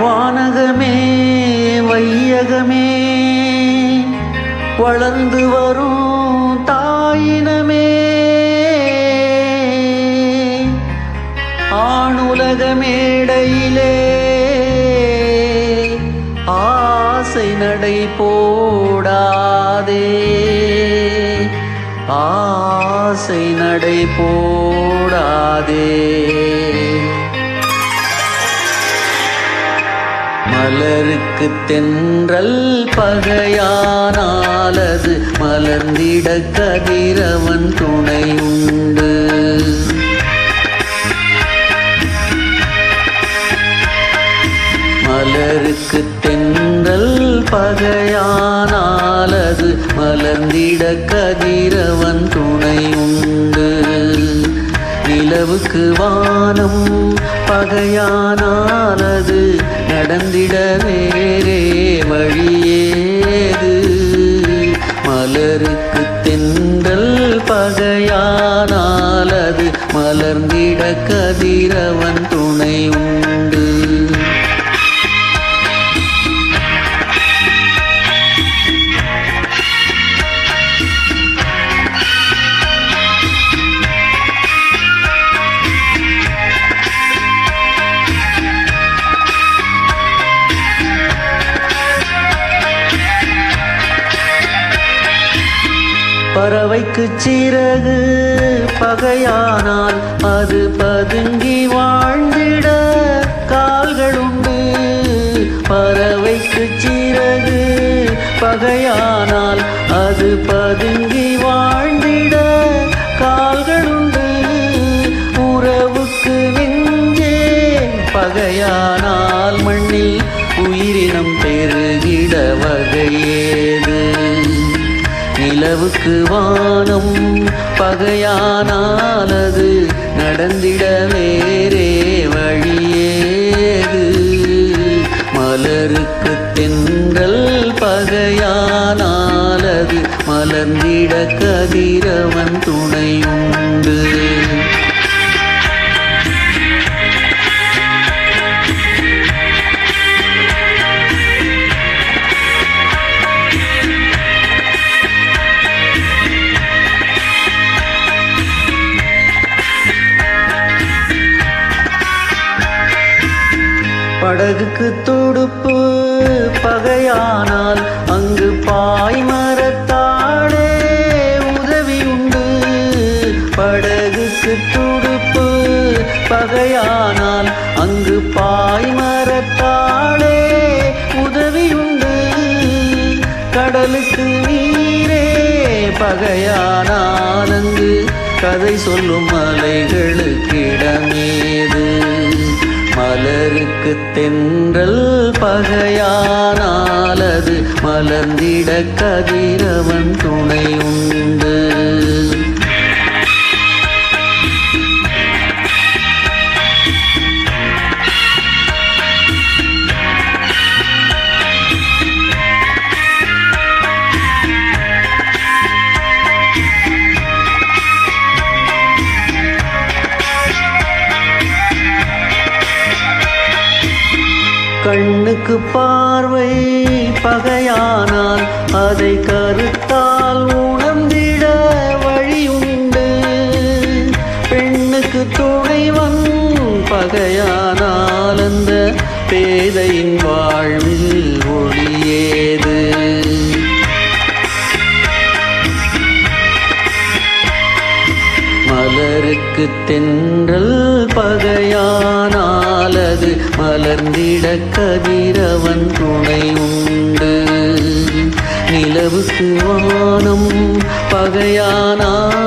வானகமே வையகமே வளர்ந்து வரும் தாயினமே. ஆணுலக மேடையிலே ஆசை நடை போடாதே. ஆசை நடை போடாதே. மலருக்கு தென்றல் பகையானாலது மலர்ந்திட கதிரவன் துணை உண்டு மலருக்கு தென்றல் பகையானாலது மலர்ந்திட கதிரவன் துணை உண்டு நிலவுக்கு வானம் பகையானாலது நடந்திட வேறே வழியேது. மலருக்கு தென்றல் பகையானால் அது மலர்ந்திட கதிரவன் துணை பறவைக்கு சிறகு பகையானால் அது பதுங்கி வாழ்ந்திட கால்களுண்டு. பறவைக்கு சிறகு பகையானால் அது பதுங்கி வாழ்ந்திட கால்களுண்டு. உறவுக்கு நெஞ்சே பகையானால் மண்ணில் உயிரினம் பெருகிட வகையே. நிலவுக்கு வானம் பகையானாலது நடந்திட வேறே வழியேது. மலருக்கு தென்றல் பகையானாலது மலர்ந்திட கதிரவன் துணையுண்டு. அழகுக்கு துடுப்பு பகையானால் அங்கு பாய் மரத்தாடே உதவி உண்டு. படகுக்கு துடுப்பு பகையானால் அங்கு பாய் மரத்தாடே உதவி உண்டு. கடலுக்கு நீரே பகையானால் அங்கு கதை சொல்லும் மலைகளுக்கிடமேது மலருக்கு தென்றல் பகையானாலது மலர்ந்திட கதிரவன் துணை உண்டு. கண்ணுக்கு பார்வை பகையானால் அதை கருத்தால் உணர்ந்திட வழியுண்டு. பெண்ணுக்கு துணைவன் பகையானால் அந்த பேதையின் வாழ்வில் மலருக்கு தென்றல் பகையானாலது மலர்ந்திட கதிரவன் துணை உண்டு. நிலவுக்கு வானம் பகையானால்